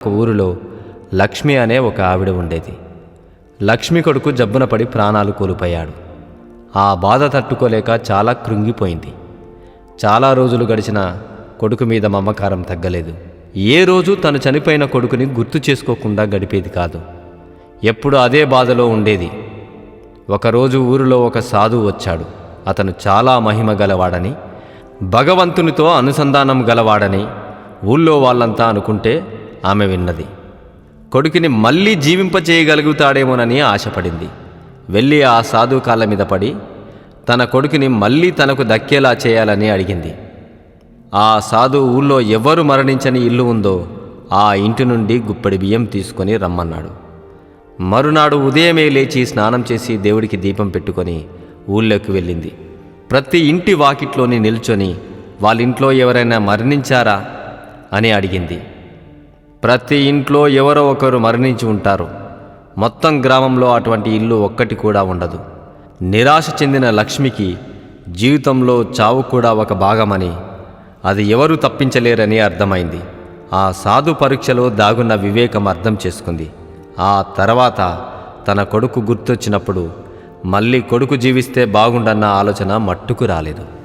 ఒక ఊరిలో లక్ష్మి అనే ఒక ఆవిడ ఉండేది. లక్ష్మి కొడుకు జబ్బున పడి ప్రాణాలు కోల్పోయాడు. ఆ బాధ తట్టుకోలేక చాలా కృంగిపోయింది. చాలా రోజులు గడిచిన కొడుకు మీద మమకారం తగ్గలేదు. ఏ రోజు తను చనిపోయిన కొడుకుని గుర్తు చేసుకోకుండా గడిపేది కాదు. ఎప్పుడు అదే బాధలో ఉండేది. ఒకరోజు ఊరిలో ఒక సాధువు వచ్చాడు. అతను చాలా మహిమ గలవాడని భగవంతునితో అనుసంధానం గలవాడని ఊళ్ళో వాళ్ళంతా అనుకుంటే ఆమె విన్నది. కొడుకుని మళ్ళీ జీవింపచేయగలుగుతాడేమోనని ఆశపడింది. వెళ్ళి ఆ సాధువు కాళ్ళ మీద పడి తన కొడుకుని మళ్ళీ తనకు దక్కేలా చేయాలని అడిగింది. ఆ సాధువు ఊళ్ళో ఎవరు మరణించని ఇల్లు ఉందో ఆ ఇంటి నుండి గుప్పెడి బియ్యం తీసుకొని రమ్మన్నాడు. మరునాడు ఉదయమే లేచి స్నానం చేసి దేవుడికి దీపం పెట్టుకొని ఊళ్ళోకి వెళ్ళింది. ప్రతి ఇంటి వాకిట్లోని నిల్చొని వాళ్ళింట్లో ఎవరైనా మరణించారా అని అడిగింది. ప్రతి ఇంట్లో ఎవరో ఒకరు మరణించి ఉంటారు. మొత్తం గ్రామంలో అటువంటి ఇల్లు ఒక్కటి కూడా ఉండదు. నిరాశ చెందిన లక్ష్మికి జీవితంలో చావు కూడా ఒక భాగమని అది ఎవరు తప్పించలేరని అర్థమైంది. ఆ సాధు పరీక్షలో దాగున్న వివేకం అర్థం చేసుకుంది. ఆ తర్వాత తన కొడుకు గుర్తొచ్చినప్పుడు మళ్ళీ కొడుకు జీవిస్తే బాగుండన్న ఆలోచన మట్టుకు రాలేదు.